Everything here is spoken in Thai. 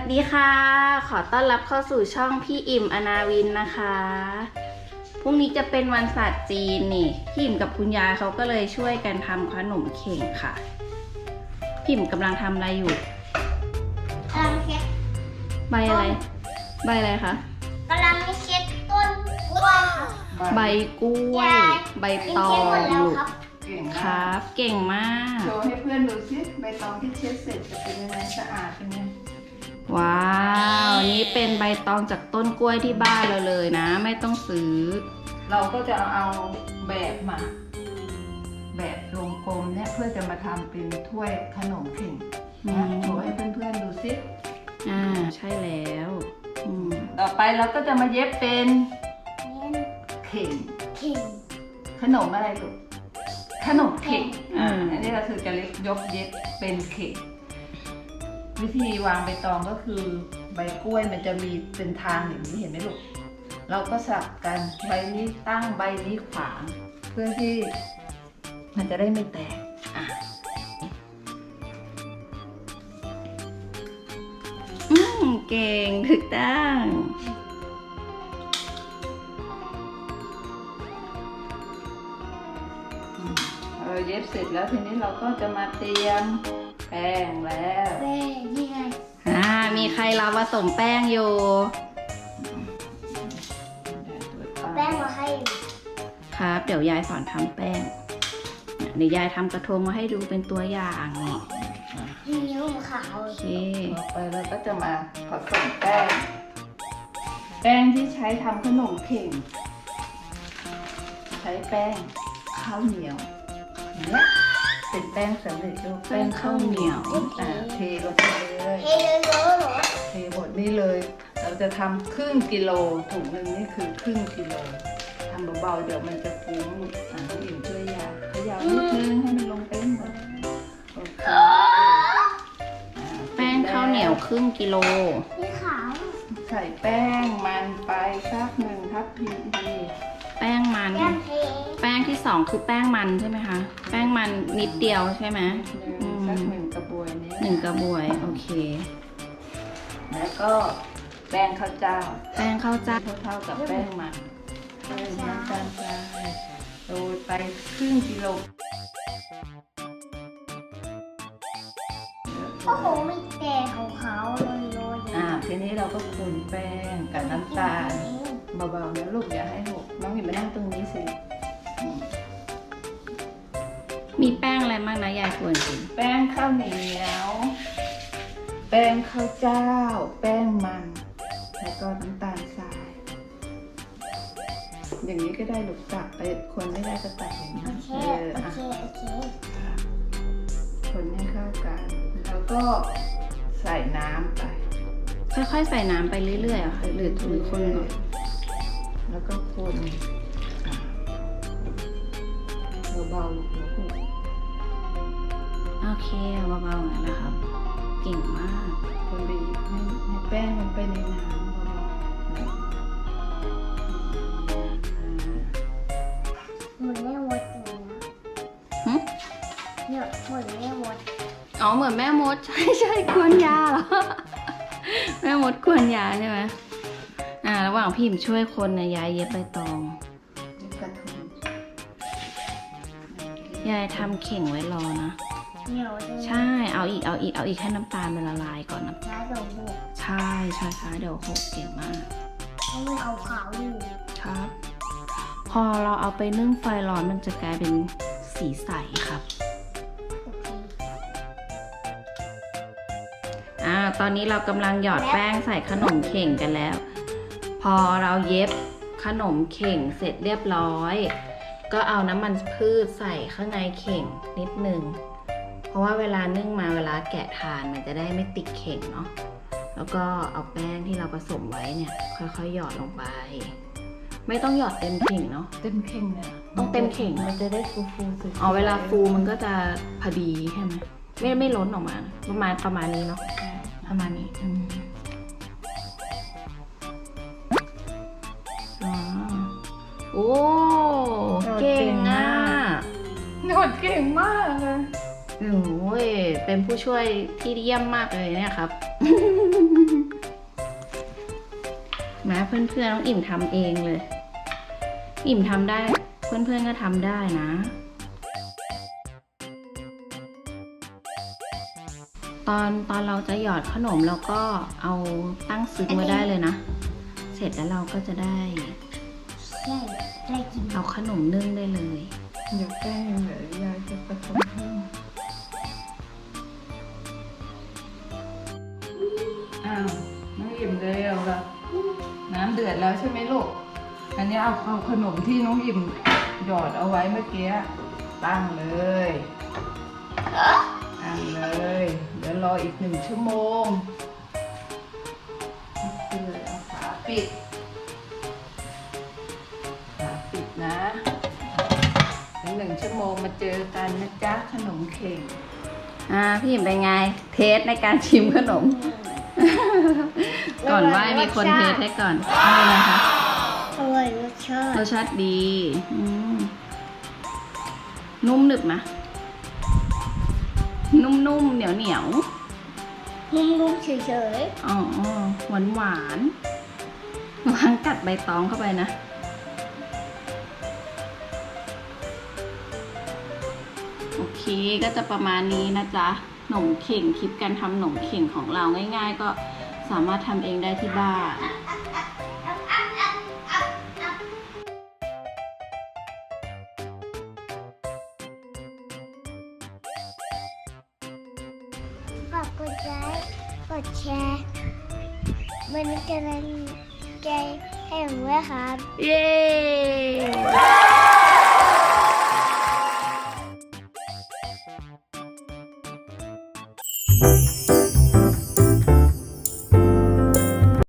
สวัสดีค่ะ ขอต้อนรับเข้าสู่ช่องพี่อิ่มอนาวินนะคะ พรุ่งนี้จะเป็นวันศาสตร์จีนนี่พี่อิ่มกับคุณยายเขาก็เลยช่วยกันทำขนมเข่งค่ะ พี่อิ่มกำลังทำอะไรอยู่ กำลังเช็ดใบอะไร ใบอะไรคะ กำลังเช็ดต้นกล้วยค่ะใบกล้วยยายใบกินตอเช็ดหมงดแล้วลูกครับเก่งคมากรับ เก่งมาก โชว์ให้เพื่อนดูสิใบตองที่เช็ดเสร็จจะเป็นยังไงสะอาดเป็นไง ว้าวนี่เป็นใบตองจากต้นกล้วยที่บ้านเราเลยนะ ไม่ต้องซื้อ เราก็จะเอาแบบมา แบบวงกลมเนี่ยเพื่อจะมาทำเป็นถ้วยขนมเข่งอืนะมโชว์ให้เพื่อนๆดูสิอ่าใช่แล้วอืมต่อไปเราก็จะมาเย็บเป็นเข่งเข่งขนมอะไรลูกขนมเข่งอ่าอันนี้เราคือจะเล็กยกเย็บเป็นเข่ง วิธีวางใบตองก็คือใบกล้วยมันจะมีเป็นทางอย่างนี้เห็นไหมลูก เราก็สลับกันใบนี้ตั้งใบนี้ขวาง เพื่อที่มันจะได้ไม่แตกอะอืมเก่งถูกต้องเราเย็บเสร็จแล้วทีนี้เราก็จะมาเตรียม แป้งแล้วแม่นี่ไงอ่ามีใครเราผสมแป้งอยู่แป้งมาให้ ครับ เดี๋ยวยายสอนทำแป้งเนี่ยเดี๋ยวยายทำกระทงมาให้ดูเป็นตัวอย่างนี่นิ้วขาวโอเคต่อไปเราก็จะมาผสมแป้ง แป้งที่ใช้ทำขนมเข่ง ใช้แป้งข้าวเหนียวเนี่ย เป็นแป้งสำเร็จรูปแป้งข้าวเหนียวอ่าเทลงไปเลยเฮ้ยเยอะๆเหรอเทหมดนี่เลย เราจะทำครึ่งกิโลถุงหนึ่งนี่คือครึ่งกิโลทำเบาๆเดี๋ยวมันจะฟุ้งอ่าต้องอิ่มช่วยยาขยาวนิดนึงให้มันลงไปหมดโอเคอ่าแป้งข้าวเหนียวครึ่งกิโล นี่ขาว ใส่แป้งมันไปสักหนึ่งทัพพีดี แป้งมันแก้มเทแป้งที่สองคือแป้งมันใช่ไหมคะ แป้งมันนิดเดียวใช่ไหมหนึ่งอืมสักหนึ่งกระบวยนี้หนึ่งกระบวยโอเค แล้วก็แป้งข้าวเจ้า แป้งข้าวเจ้าเท่าๆกับแป้งมันเออน้ำตาลทรายโรยไปครึ่งกิโลโอ้โหมีแต่ขาวๆโรยๆอ่าทีนี้เราก็คนแป้งกับน้ำตาล เบาๆนะลูกอย่าให้หกน้องอย่ามานั่งตรงนี้สิอืมมีแป้งอะไรบ้างนะยายควรกินแป้งข้าวเหนียว แป้งข้าวเจ้า แป้งมัน แล้วก็น้ำตาลทราย อย่างนี้ก็ได้ลูกตักไปคนไม่ได้ก็ตักอย่างนี้โอเคเออโออะเคโอเคคนให้เข้ากัน แล้วก็ใส่น้ำไป ค่อยๆใส่น้ำไปเรื่อยๆเหรอคะหรือหรือคนก่อน เบาๆนะลูกโอเคเบาๆอย่างนั้นแหละครับ เก่งมาก คนไปอีให้ให้แป้งมันไปในน้ำเบาๆเหมือนแม่มดเลยนะหึเนี่ยเหมือนแม่มดอ๋อเหมือนแม่มด ใช่ใช่กวนยาเหรอ แม่มดกวนยาใช่ไหมอ่า ระหว่างพี่หมช่วยคนเนี่ยยายเย็บใบตองกระทง ยายทำเข่งไว้รอนะ เหนียวใช่ไหมใช่ เอาอีก เอาอีก เอาอีกให้น้ำตาลมันละลายก่อนนะ ช้าเดี๋ยวบวกใช่ใช่ใช่เดี๋ยวหกเก่งมาก เพราะมันขาวๆอยู่ครับ พอเราเอาไปนึ่งไฟร้อนมันจะกลายเป็นสีใสครับ โอเคอ่า ตอนนี้เรากำลังหยอดแป้งใส่ขนมเข่งกันแล้ว พอเราเย็บขนมเข่งเสร็จเรียบร้อย ก็เอาน้ำมันพืชใส่ข้างในเข่งนิดนึง เพราะว่าเวลานึ่งมาเวลาแกะทานมันจะได้ไม่ติดเข่งเนาะ แล้วก็เอาแป้งที่เราผสมไว้เนี่ย ค่อยๆ หยอดลงไป ไม่ต้องหยอดเต็มเข่งเนาะ เต็มเข่งเนี่ยต้องเต็มเข่ง มันจะได้ฟูฟูๆสวยๆอ๋อเวลาฟูมันก็จะพอดีใช่ไหมไม่ไม่ล้นออกมานะประมาณประมาณนี้เนาะใช่ประมาณ ดเก่งมากเลยโอ้ยเป็นผู้ช่วยที่เยี่ยมมากเลยเนี่ยครับ มาเพื่อนๆน้องอิ่มทำเองเลย อิ่มทำได้ เพื่อนๆก็ทำได้นะ ตอนตอนเราจะหยอดขนมเราก็เอาตั้งซึ้งไว้ได้เลยนะ เสร็จแล้วเราก็จะได้ใช่ได้กินเอาขนมนึ่งได้เลย เดี๋ยวแป้งเหลือยายจะผสมเพิ่มอ้าวน้องอิ่มเร็วละน้ำเดือดแล้วใช่ไหมลูก อันนี้เอาเอาขนมที่น้องอิ่มหยอดเอาไว้เมื่อกี้ตั้งเลยตั้งเลย เดี๋ยวรออีกหนึ่งชั่วโมงคือเอาฝาปิด ชั่วโมงมาเจอกันนะจ๊ะขนมเข่งอ่าพี่อิ่มเป็นไง เทสในการชิมขนม ก่อนไหว้มีคนเทสให้ก่อนอะไรนะคะอร่อยรสชาติรสชาติดีอืมนุ่มหนึบนะ นุ่มๆเหนียวเหนียวนุ่มๆเฉยๆอ๋อหวานหวานๆวางกัดใบตองเข้าไปนะ โอเคก็จะประมาณนี้นะจ๊ะหนมเข่งคลิปการทำหนมเข่งของเราง่าย ๆ ก็สามารถทำเองได้ที่บ้านๆฝากกดไลค์กดแชร์เป็นกำลังใจให้ผมด้วยครับ เย้